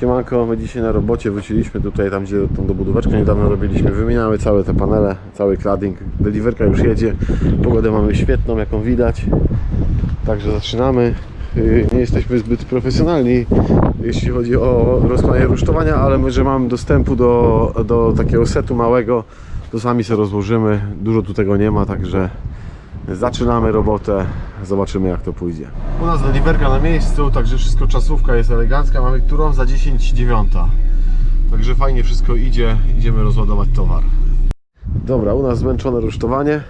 Siemanko, my dzisiaj na robocie wróciliśmy tutaj, tam gdzie tą dobudóweczkę niedawno robiliśmy. Wymieniamy całe te panele, cały cladding. Deliverka już jedzie, pogodę mamy świetną, jaką widać. Także zaczynamy. Yy, Nie jesteśmy zbyt profesjonalni, jeśli chodzi o rozkładanie rusztowania, ale my, że mamy dostępu do, do takiego setu małego, to sami sobie rozłożymy. Dużo tu tego nie ma, także zaczynamy robotę. Zobaczymy jak to pójdzie. U nas deliverka na miejscu, także wszystko czasówka jest elegancka. Mamy którą za 10.09. Także fajnie wszystko idzie. Idziemy rozładować towar. Dobra, u nas zmęczone rusztowanie.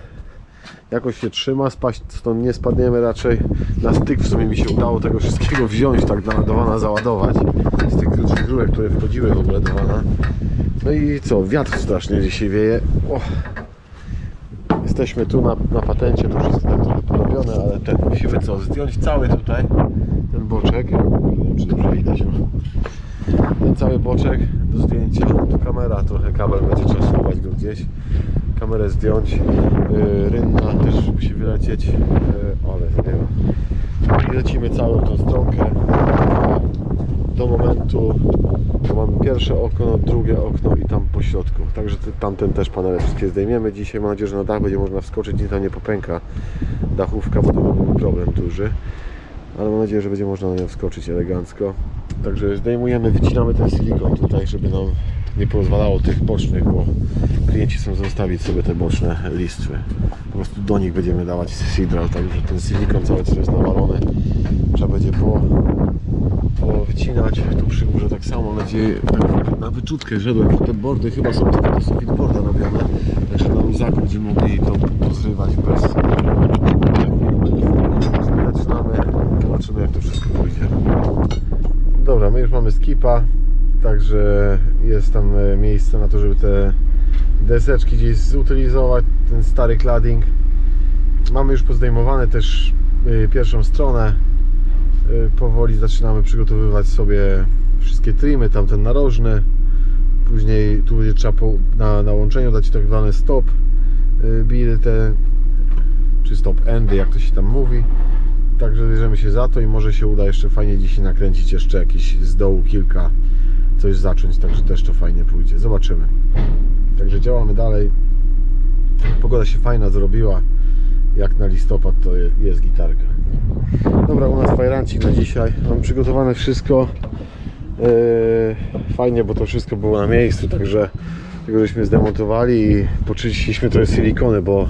Jakoś się trzyma, spaść stąd nie spadniemy raczej. Na styk w sumie mi się udało tego wszystkiego wziąć, tak na, do wana załadować. Z tych rurek, które wchodziły w ogóle do wana. No i co, wiatr strasznie dzisiaj wieje. O. Jesteśmy tu na, na patencie, to już jest tak trochę porobione, ale ten musimy co, zdjąć cały tutaj, ten boczek, nie wiem czy dobrze widać, no. ten cały boczek do zdjęcia, tu kamera, trochę kabel będzie trzeba schować go gdzieś, kamerę zdjąć, yy, rynna też musi wylecieć, yy, ale. I lecimy całą tą stronkę do momentu, mamy pierwsze okno, drugie okno i tam po środku. Także te, tamten też panele wszystkie zdejmiemy. Dzisiaj mam nadzieję, że na dach będzie można wskoczyć i tam nie popęka dachówka, bo to byłby problem duży. Ale mam nadzieję, że będzie można na nią wskoczyć elegancko. Także zdejmujemy, wycinamy ten silikon tutaj, żeby nam nie pozwalało tych bocznych, bo klienci chcą zostawić sobie te boczne listwy. Po prostu do nich będziemy dawać sidral, także ten silikon cały, co jest nawalony, trzeba będzie po, wycinać. Tu przy górze tak samo, nadzieję, tak na wyczutkę szedłem. Te bordy chyba są tylko do sufit borda robione, także na luzaku będziemy mogli to pozrywać bez... Zaczynamy, zobaczymy jak to wszystko pójdzie. Dobra, my już mamy skipa, także jest tam e, miejsce na to, żeby te deseczki gdzieś zutylizować, ten stary cladding. Mamy już pozdejmowane też y, pierwszą stronę. Y, Powoli zaczynamy przygotowywać sobie wszystkie trimy, tamten narożny. Później tu będzie trzeba na, na łączeniu dać tak zwane stop y, build te, czy stop endy, jak to się tam mówi. Także bierzemy się za to i może się uda jeszcze fajnie dzisiaj nakręcić jeszcze jakieś z dołu kilka, coś zacząć, także też to fajnie pójdzie. Zobaczymy. Także działamy dalej. Pogoda się fajna zrobiła. Jak na listopad to je- jest gitarka. Dobra, u nas fajrancik na dzisiaj. Mam przygotowane wszystko. Yy, fajnie, bo to wszystko było na miejscu, także tego żeśmy zdemontowali i poczyściliśmy trochę silikony, bo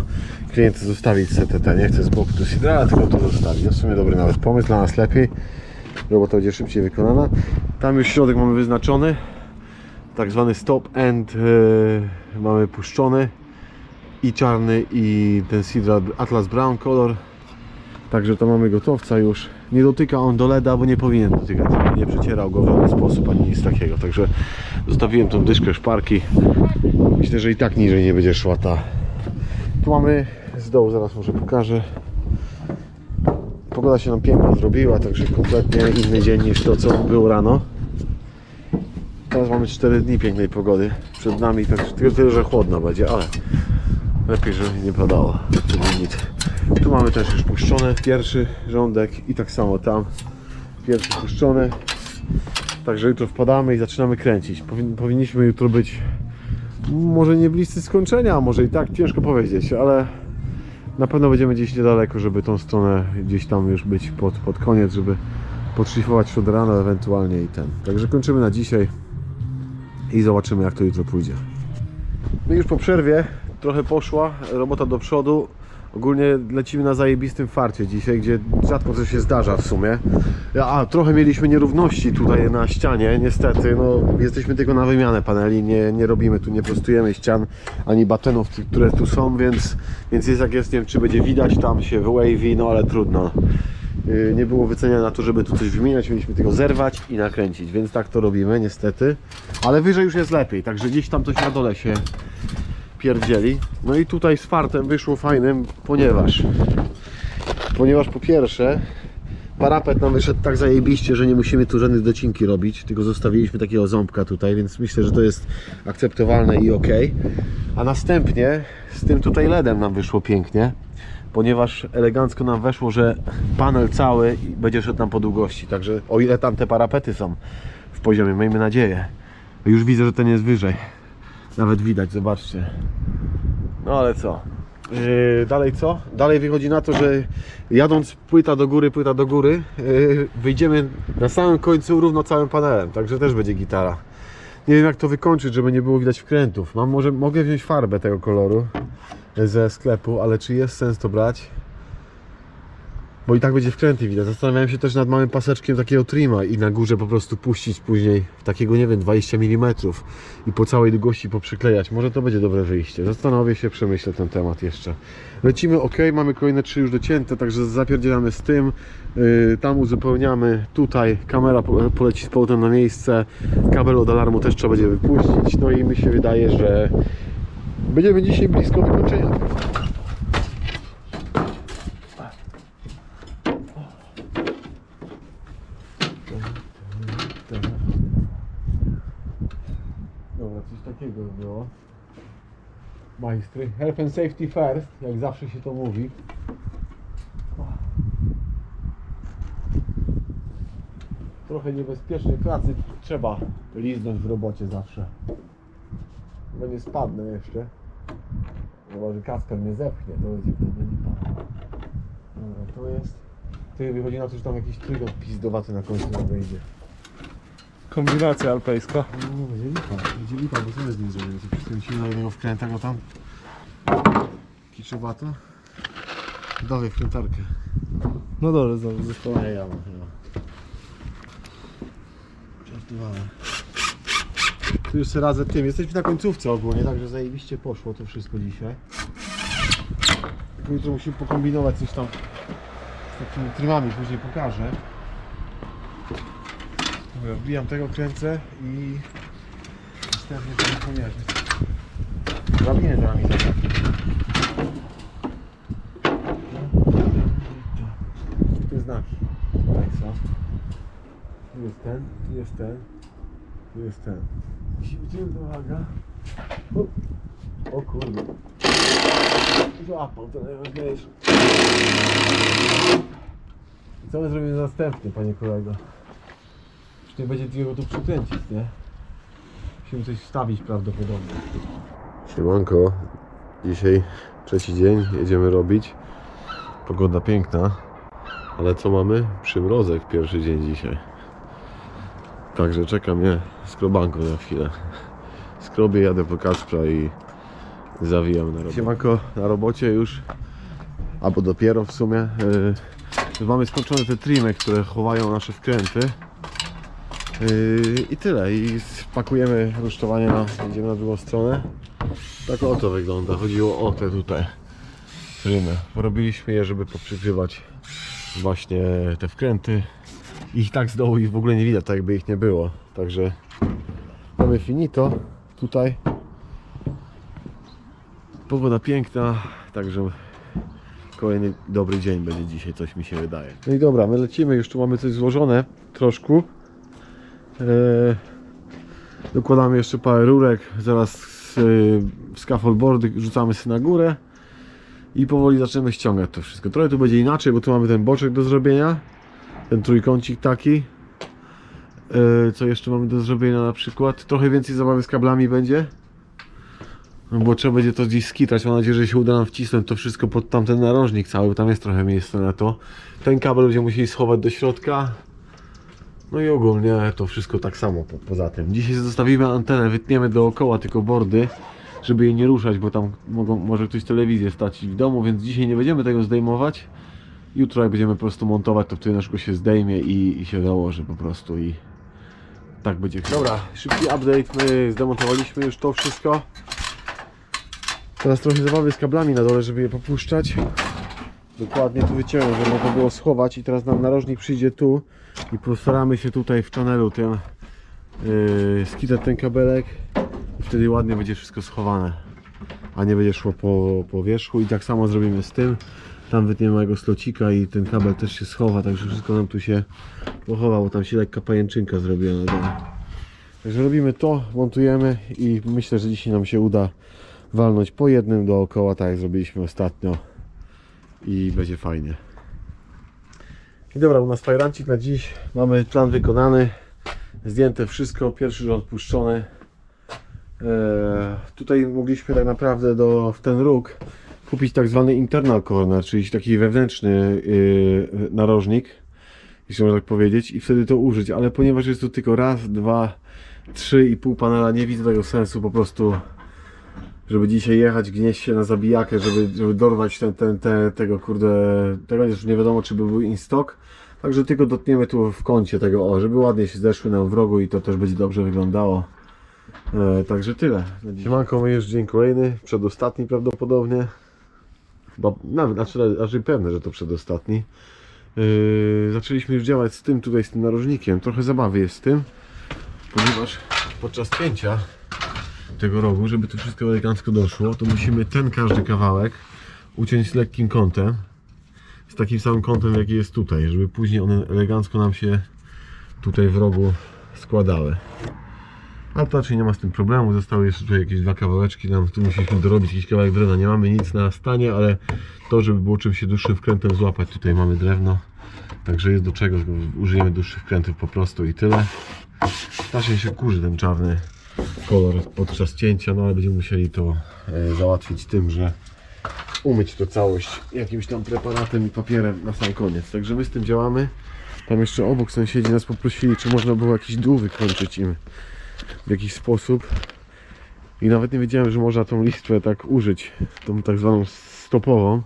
klient chce zostawić CTT, nie chce z boku tu sidrala, tylko to zostawi. No w sumie dobry nawet pomysł, dla nas lepiej. Robota będzie szybciej wykonana. Tam już środek mamy wyznaczony. Tak zwany stop end yy, mamy puszczony i czarny i ten Sidra Atlas Brown kolor Także to mamy gotowca już. Nie dotyka on do LEDa, bo nie powinien dotykać. Nie przecierał go w żaden sposób ani nic takiego. Także zostawiłem tą dyszkę szparki. Myślę, że i tak niżej nie będzie szła ta. Tu mamy z dołu, zaraz może pokażę. Pogoda się nam piękna zrobiła, także kompletnie inny dzień niż to co było rano. Teraz mamy 4 dni pięknej pogody przed nami, tak tylko tyle, że chłodno będzie, ale lepiej, żeby nie padało. Nic. Tu mamy też już puszczony pierwszy rządek i tak samo tam pierwszy puszczony. Także jutro wpadamy i zaczynamy kręcić. Powin- powinniśmy jutro być może nie bliscy skończenia, może i tak, ciężko powiedzieć, ale na pewno będziemy gdzieś niedaleko, żeby tą stronę gdzieś tam już być pod, pod koniec, żeby podszlifować od rana ewentualnie i ten. Także kończymy na dzisiaj i zobaczymy jak to jutro pójdzie. My już po przerwie trochę poszła, robota do przodu. Ogólnie lecimy na zajebistym farcie dzisiaj, gdzie rzadko coś się zdarza w sumie. A, trochę mieliśmy nierówności tutaj na ścianie, niestety. No, jesteśmy tylko na wymianę paneli, nie, nie robimy tu, nie prostujemy ścian ani batenów, które tu są, więc, więc jest jak jest, nie wiem czy będzie widać, tam się wywavi, no ale trudno. Yy, Nie było wycenia na to, żeby tu coś wymieniać, mieliśmy tylko zerwać i nakręcić, więc tak to robimy niestety. Ale wyżej już jest lepiej, także gdzieś tam coś na dole się pierdzieli. No i tutaj z fartem wyszło fajnym, ponieważ ponieważ po pierwsze parapet nam wyszedł tak zajebiście, że nie musimy tu żadnych docinki robić, tylko zostawiliśmy takiego ząbka tutaj, więc myślę, że to jest akceptowalne i ok. A następnie z tym tutaj LEDem nam wyszło pięknie, ponieważ elegancko nam weszło, że panel cały będzie szedł nam po długości, także o ile tam te parapety są w poziomie, miejmy nadzieję. Już widzę, że ten jest wyżej. Nawet widać, zobaczcie. No ale co? Yy, dalej co? Dalej wychodzi na to, że jadąc płyta do góry, płyta do góry, yy, wyjdziemy na samym końcu równo całym panelem, także też będzie gitara. Nie wiem jak to wykończyć, żeby nie było widać wkrętów. Mam może mogę wziąć farbę tego koloru ze sklepu, ale czy jest sens to brać? Bo i tak będzie wkręty widać. Zastanawiałem się też nad małym paseczkiem takiego trima i na górze po prostu puścić później takiego, nie wiem, 20 mm i po całej długości poprzyklejać. Może to będzie dobre wyjście. Zastanowię się, przemyślę ten temat jeszcze. Lecimy ok, mamy kolejne trzy już docięte, także zapierdzielamy z tym. Yy, tam uzupełniamy. Tutaj kamera po- poleci z powrotem na miejsce. Kabel od alarmu też trzeba będzie wypuścić. No i mi się wydaje, że będziemy dzisiaj blisko wykończenia. Dobra, coś takiego było. Majstry. Health and safety first, jak zawsze się to mówi. Trochę niebezpiecznie pracy trzeba liznąć w robocie zawsze. Chyba nie spadnę jeszcze. Chyba, że Kasper mnie zepchnie, to będzie wtedy lipa. Dobra, to jest... Ty wychodzi na to, że tam jakiś trygot pizdowaty na końcu nam wyjdzie. Kombinacja alpejska. No, będzie lipa, będzie lipa, bo co my z nim zrobimy? To przykręcimy na jednego wkręta go tam. Kiczowata. Dawaj wkrętarkę. No dobrze, znowu została. Nie, ja mam chyba. Żartowałem. Tu już radzę tym. Jesteśmy na końcówce ogólnie, także zajebiście poszło to wszystko dzisiaj. Tylko Jutro musimy pokombinować coś tam z takimi trymami, później pokażę. Dobra, wbijam tego, kręcę i następnie to pomierzę. Drabinę za nami zabrać. Te znaki. Tutaj są. Tu jest ten, tu jest ten, tu jest ten. Musimy tu domaga. O, kurde. Złapał to najważniejsze. Co my zrobimy następnie, panie kolego? Już nie będzie jego tu przykręcić, nie? Musimy coś wstawić prawdopodobnie. Siemanko, dzisiaj trzeci dzień, jedziemy robić. Pogoda piękna, ale co mamy? Przymrozek pierwszy dzień dzisiaj. Także czeka mnie skrobanko za chwilę. Skrobię, jadę po Kacpra i zawijam na robotę. Siemanko, na robocie już, albo dopiero w sumie. Yy, mamy skończone te trimy, które chowają nasze wkręty. Yy, I tyle. I pakujemy rusztowanie na, będziemy na drugą stronę. Tak o to wygląda. Chodziło o te tutaj rymy. Porobiliśmy je, żeby poprzykrywać właśnie te wkręty. Ich tak z dołu ich w ogóle nie widać, tak jakby ich nie było. Także mamy finito tutaj. Pogoda piękna, także kolejny dobry dzień będzie dzisiaj, coś mi się wydaje. No i dobra, my lecimy, już tu mamy coś złożone troszkę. Eee, dokładamy jeszcze parę rurek, zaraz e, scaffoldboardy rzucamy sobie na górę i powoli zaczniemy ściągać to wszystko. Trochę tu będzie inaczej, bo tu mamy ten boczek do zrobienia, ten trójkącik taki. E, co jeszcze mamy do zrobienia na przykład? Trochę więcej zabawy z kablami będzie. No bo trzeba będzie to gdzieś skitrać. Mam nadzieję, że się uda nam wcisnąć to wszystko pod tamten narożnik cały. Tam jest trochę miejsca na to. Ten kabel będziemy musieli schować do środka. No i ogólnie to wszystko tak samo po, poza tym. Dzisiaj zostawimy antenę, wytniemy dookoła tylko bordy, żeby jej nie ruszać, bo tam mogą, może ktoś telewizję stracić w domu, więc dzisiaj nie będziemy tego zdejmować. Jutro jak będziemy po prostu montować, to wtedy na się zdejmie i, i się założy po prostu i tak będzie. Dobra, szybki update, my zdemontowaliśmy już to wszystko. Teraz trochę zabawy z kablami na dole, żeby je popuszczać. Dokładnie tu wyciąłem, żeby można było schować i teraz nam narożnik przyjdzie tu i postaramy się tutaj w channelu tym yy, skitać ten kabelek i wtedy ładnie będzie wszystko schowane a nie będzie szło po, po wierzchu. I tak samo zrobimy z tym. Tam wytniemy małego slocika i ten kabel też się schowa, także wszystko nam tu się pochowa, bo tam się lekka pajęczynka zrobiła na dole. Także robimy to, montujemy i myślę, że dzisiaj nam się uda walnąć po jednym dookoła, tak jak zrobiliśmy ostatnio. I będzie fajnie i dobra, u nas fajrancik na dziś. Mamy plan wykonany. Zdjęte wszystko, pierwszy rząd puszczony. E, tutaj mogliśmy tak naprawdę do, w ten róg kupić tak zwany internal corner, czyli taki wewnętrzny yy, narożnik, jeśli można tak powiedzieć, i wtedy to użyć, ale ponieważ jest to tylko raz, dwa, trzy i pół panela, nie widzę tego sensu po prostu, żeby dzisiaj jechać, gnieść się na zabijakę, żeby, żeby dorwać ten, ten, te, tego kurde, tego już nie wiadomo czy by był in stock, także tylko dotkniemy tu w kącie tego, o, żeby ładnie się zeszły nam w rogu i to też będzie dobrze wyglądało. E, także tyle. Siemanko, my już dzień kolejny, przedostatni prawdopodobnie. Chyba, nawet, znaczy, raczej pewne, że to przedostatni. Yy, zaczęliśmy już działać z tym tutaj, z tym narożnikiem. Trochę zabawy jest z tym, ponieważ podczas pięcia tego rogu, żeby to wszystko elegancko doszło, to musimy ten każdy kawałek uciąć z lekkim kątem. Z takim samym kątem, jaki jest tutaj, żeby później one elegancko nam się tutaj w rogu składały. Ale to raczej nie ma z tym problemu. Zostały jeszcze tutaj jakieś dwa kawałeczki. Nam tu musieliśmy dorobić jakiś kawałek drewna. Nie mamy nic na stanie, ale to, żeby było czymś się dłuższym wkrętem złapać, tutaj mamy drewno. Także jest do czego. Użyjemy dłuższych wkrętów po prostu i tyle. Strasznie się kurzy ten czarny kolor podczas cięcia, no ale będziemy musieli to e, załatwić tym, że umyć to całość jakimś tam preparatem i papierem na sam koniec. Także my z tym działamy. Tam jeszcze obok sąsiedzi nas poprosili, czy można było jakiś dół wykończyć im w jakiś sposób. I nawet nie wiedziałem, że można tą listwę tak użyć, tą tak zwaną stopową.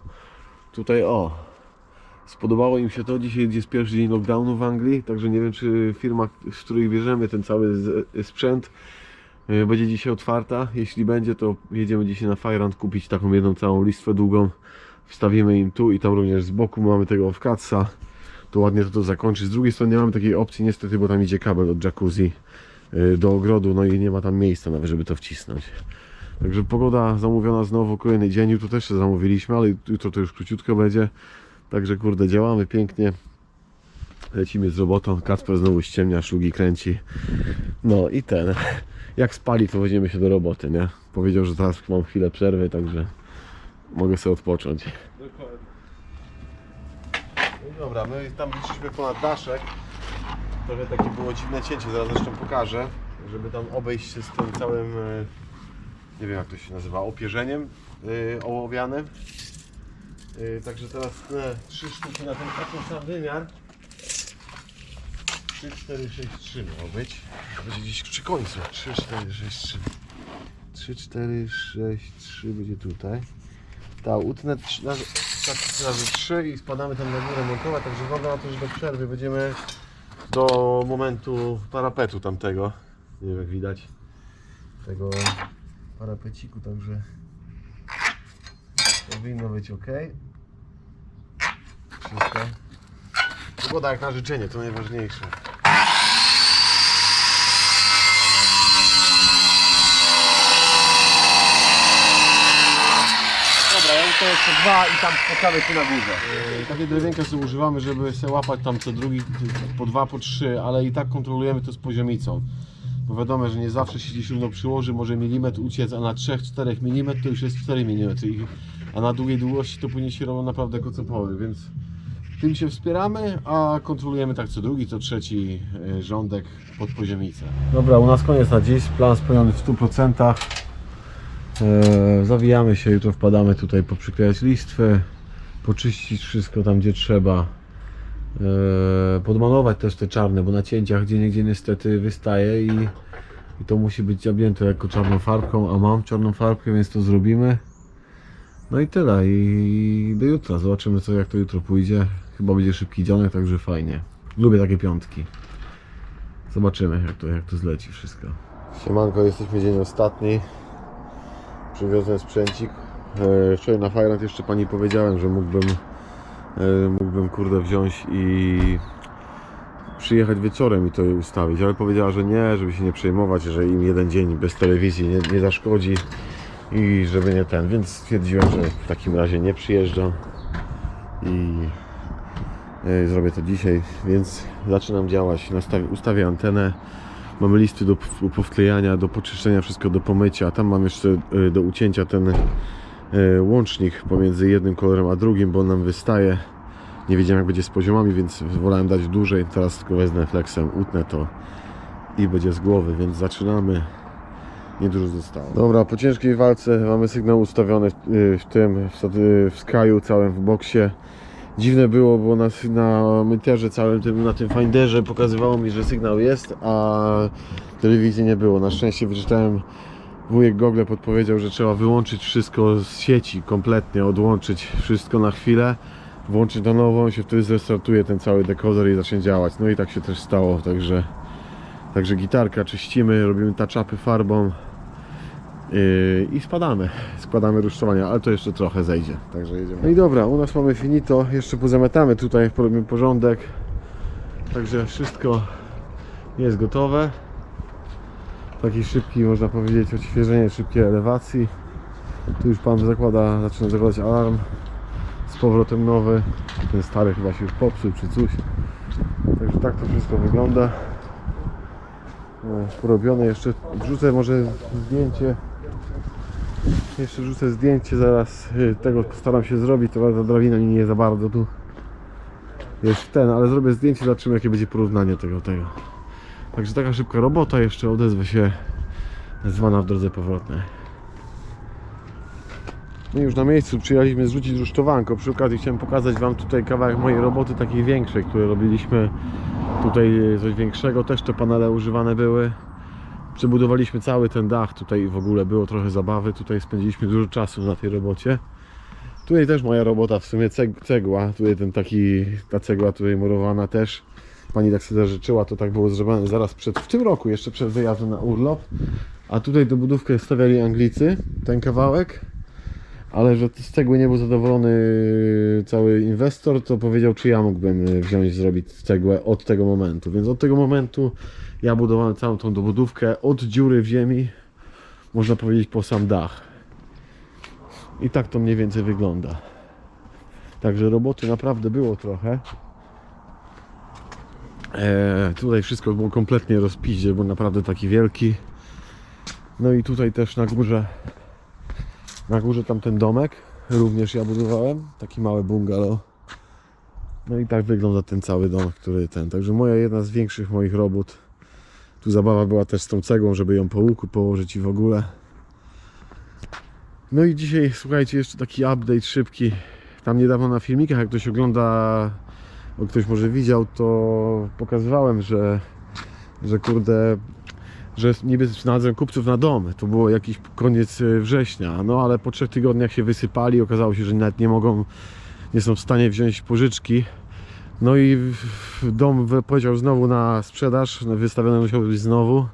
Tutaj o, spodobało im się to. Dzisiaj jest pierwszy dzień lockdownu w Anglii, także nie wiem, czy firma, z której bierzemy ten cały sprzęt, będzie dzisiaj otwarta. Jeśli będzie, to jedziemy dzisiaj na Firand kupić taką jedną całą listwę długą. Wstawimy im tu i tam również z boku mamy tego w Katsa. To ładnie to, to zakończy. Z drugiej strony nie mamy takiej opcji niestety, bo tam idzie kabel od jacuzzi y, do ogrodu, no i nie ma tam miejsca nawet, żeby to wcisnąć. Także pogoda zamówiona znowu, kolejny dzień, jutro też się zamówiliśmy, ale jutro to już króciutko będzie. Także kurde, działamy pięknie. Lecimy z robotą, Kacper znowu ściemnia, szlugi kręci. No i ten, jak spali to weźmiemy się do roboty, nie? Powiedział, że teraz mam chwilę przerwy, także mogę sobie odpocząć. Dokładnie. No dobra, my tam liczyliśmy ponad daszek. Trochę takie było dziwne cięcie, zaraz zresztą pokażę, żeby tam obejść się z tym całym, e, nie wiem jak to się nazywa, opierzeniem e, ołowianym. E, Także teraz tnę trzy sztuki na ten taki sam wymiar. 3, 4, 6, 3 miało być. Będzie gdzieś przy końcu. 3, 4, 6, 3. 3, 4, 6, 3 będzie tutaj. Tak, utnę razy, tak razy 3 i spadamy tam na górę montować, także wygląda na to, że do przerwy będziemy do momentu parapetu tamtego. Nie wiem jak widać. Tego parapeciku, także powinno być ok. Wszystko. Pogoda jak na życzenie, to najważniejsze. Dobra, ja to jeszcze dwa i tam pokażę Ci na górze. Yy, takie drewienka sobie używamy, żeby się łapać tam co drugi, po dwa, po trzy, ale i tak kontrolujemy to z poziomicą. Bo wiadomo, że nie zawsze się gdzieś równo przyłoży, może milimetr uciec, a na 3-4 mm to już jest 4 mm, i- a na długiej długości to później się robią naprawdę kocopoły, więc tym się wspieramy, a kontrolujemy tak co drugi, co trzeci yy, rządek pod poziomicę. Dobra, u nas koniec na dziś, plan spełniony w 100%. E, zawijamy się, jutro wpadamy tutaj poprzyklejać listwy, poczyścić wszystko tam gdzie trzeba. E, podmalować też te czarne, bo na cięciach gdzie niegdzie niestety wystaje i, i to musi być dziabnięte jako czarną farbką, a mam czarną farbkę, więc to zrobimy. No i tyle i do jutra, zobaczymy co jak to jutro pójdzie. Chyba będzie szybki dzionek, także fajnie. Lubię takie piątki. Zobaczymy jak to, jak to zleci wszystko. Siemanko, jesteśmy dzień ostatni przywiozłem sprzęcik. E, Wczoraj na Fajrant jeszcze pani powiedziałem, że mógłbym, e, mógłbym kurde wziąć i przyjechać wieczorem i to ustawić, ale powiedziała, że nie, żeby się nie przejmować, że im jeden dzień bez telewizji nie, nie zaszkodzi i żeby nie ten, więc stwierdziłem, że w takim razie nie przyjeżdżam i e, zrobię to dzisiaj, więc zaczynam działać, nastawię, ustawię antenę, Mamy listy do powklejania, do poczyszczenia, wszystko do pomycia. Tam mam jeszcze y, do ucięcia ten y, łącznik pomiędzy jednym kolorem a drugim, bo on nam wystaje. Nie wiedziałem jak będzie z poziomami, więc wolałem dać dłużej. Teraz tylko wezmę flexem, utnę to i będzie z głowy, więc zaczynamy. Niedużo zostało. Dobra, po ciężkiej walce mamy sygnał ustawiony y, w tym, w, w Skyu, całym w boksie. Dziwne było, bo na, na monitorze całym tym, na tym finderze pokazywało mi, że sygnał jest, a telewizji nie było. Na szczęście wyczytałem, wujek Google podpowiedział, że trzeba wyłączyć wszystko z sieci kompletnie, odłączyć wszystko na chwilę, włączyć na nowo, on się wtedy zrestartuje ten cały dekoder i zacznie działać. No i tak się też stało, także, także gitarka czyścimy, robimy touch-upy farbą. Yy, i spadamy. Składamy rusztowania, ale to jeszcze trochę zejdzie, także jedziemy. No i dobra, u nas mamy finito, jeszcze pozamiatamy tutaj, porobimy porządek. Także wszystko jest gotowe. Taki szybki, można powiedzieć, odświeżenie szybkiej elewacji. Tu już pan zakłada, zaczyna zakładać alarm. Z powrotem nowy. Ten stary chyba się już popsuł czy coś. Także tak to wszystko wygląda. E, Porobione jeszcze. Wrzucę może zdjęcie. Jeszcze wrzucę zdjęcie zaraz. y, Tego postaram się zrobić. To ta drabina mi nie za bardzo tu jest ten, ale zrobię zdjęcie, zobaczymy jakie będzie porównanie tego tego. Także taka szybka robota, jeszcze odezwę się zwana w drodze powrotnej. I już na miejscu przyjechaliśmy zrzucić rusztowanko. Przy okazji chciałem pokazać Wam tutaj kawałek mojej roboty takiej większej, które robiliśmy tutaj coś większego. Też te panele używane były. Przebudowaliśmy cały ten dach, tutaj w ogóle było trochę zabawy, tutaj spędziliśmy dużo czasu na tej robocie. Tutaj też moja robota, w sumie ceg- cegła, tutaj ten taki, ta cegła tutaj murowana też. Pani tak sobie życzyła, to tak było zrobione zaraz przed, w tym roku, jeszcze przed wyjazdem na urlop. A tutaj do budówkę stawiali Anglicy, ten kawałek. Ale że z cegły nie był zadowolony cały inwestor, to powiedział, czy ja mógłbym wziąć, zrobić cegłę od tego momentu. Więc od tego momentu ja budowałem całą tą dobudówkę od dziury w ziemi, można powiedzieć po sam dach. I tak to mniej więcej wygląda. Także roboty naprawdę było trochę. Eee, tutaj wszystko było kompletnie rozpiździe, bo naprawdę taki wielki. No i tutaj też na górze, na górze tamten domek, również ja budowałem, taki mały bungalow. No i tak wygląda ten cały dom, który ten. Także moja jedna z większych moich robót. Tu zabawa była też z tą cegłą, żeby ją po łuku położyć i w ogóle. No i dzisiaj, słuchajcie, jeszcze taki update szybki. Tam niedawno na filmikach, jak ktoś ogląda, bo ktoś może widział, to pokazywałem, że, że kurde, że niby znalazłem kupców na dom. To było jakiś koniec e, września. No ale po trzech tygodniach się wysypali. Okazało się, że nawet nie mogą, nie są w stanie wziąć pożyczki. No i dom powiedział znowu na sprzedaż, wystawiony musiał być znowu.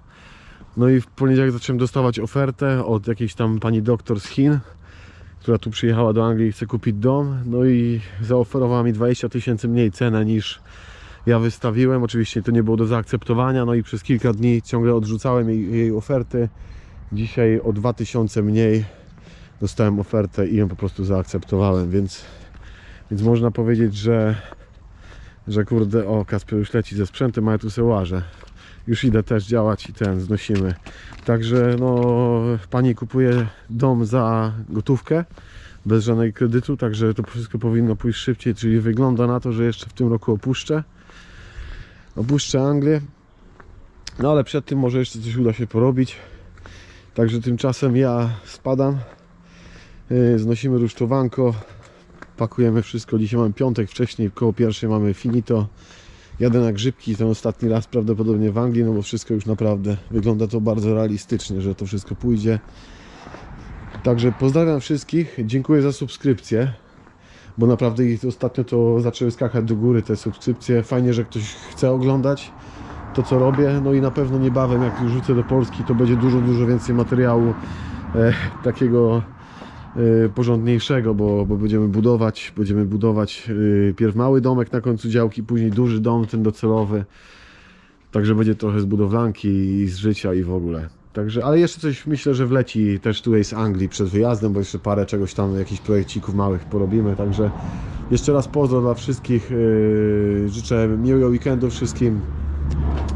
No i w poniedziałek zacząłem dostawać ofertę od jakiejś tam pani doktor z Chin, która tu przyjechała do Anglii i chce kupić dom. No i zaoferowała mi 20 tysięcy mniej cenę niż ja wystawiłem. Oczywiście to nie było do zaakceptowania. No i przez kilka dni ciągle odrzucałem jej, jej oferty. Dzisiaj o 2000 mniej dostałem ofertę i ją po prostu zaakceptowałem, więc, więc można powiedzieć, że że kurde, o Kasper już leci ze sprzętem, a ja tu se łażę. Już idę też działać i ten, znosimy. Także no, pani kupuje dom za gotówkę, bez żadnego kredytu, także to wszystko powinno pójść szybciej, czyli wygląda na to, że jeszcze w tym roku opuszczę. Opuszczę Anglię. No ale przed tym może jeszcze coś uda się porobić. Także tymczasem ja spadam. Yy, Znosimy rusztowanko, pakujemy wszystko. Dzisiaj mamy piątek, wcześniej koło pierwszej mamy finito. Jadę na grzybki, ten ostatni raz prawdopodobnie w Anglii, no bo wszystko już naprawdę wygląda to bardzo realistycznie, że to wszystko pójdzie. Także pozdrawiam wszystkich, dziękuję za subskrypcję, bo naprawdę ostatnio to zaczęły skakać do góry te subskrypcje. Fajnie, że ktoś chce oglądać to co robię, no i na pewno niebawem jak już wrócę do Polski to będzie dużo, dużo więcej materiału e, takiego e, porządniejszego, bo, bo będziemy budować, będziemy budować e, pierw mały domek na końcu działki, później duży dom, ten docelowy. Także będzie trochę z budowlanki i z życia i w ogóle. Także, ale jeszcze coś myślę, że wleci też tutaj z Anglii przed wyjazdem, bo jeszcze parę czegoś tam, jakichś projekcików małych porobimy. Także jeszcze raz pozdro dla wszystkich. Yy, życzę miłego weekendu wszystkim.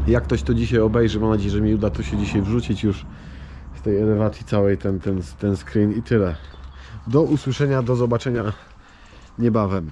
Jak ktoś to dzisiaj obejrzy, mam nadzieję, że mi uda to się dzisiaj wrzucić już z tej elewacji całej ten, ten, ten screen i tyle. Do usłyszenia, do zobaczenia niebawem.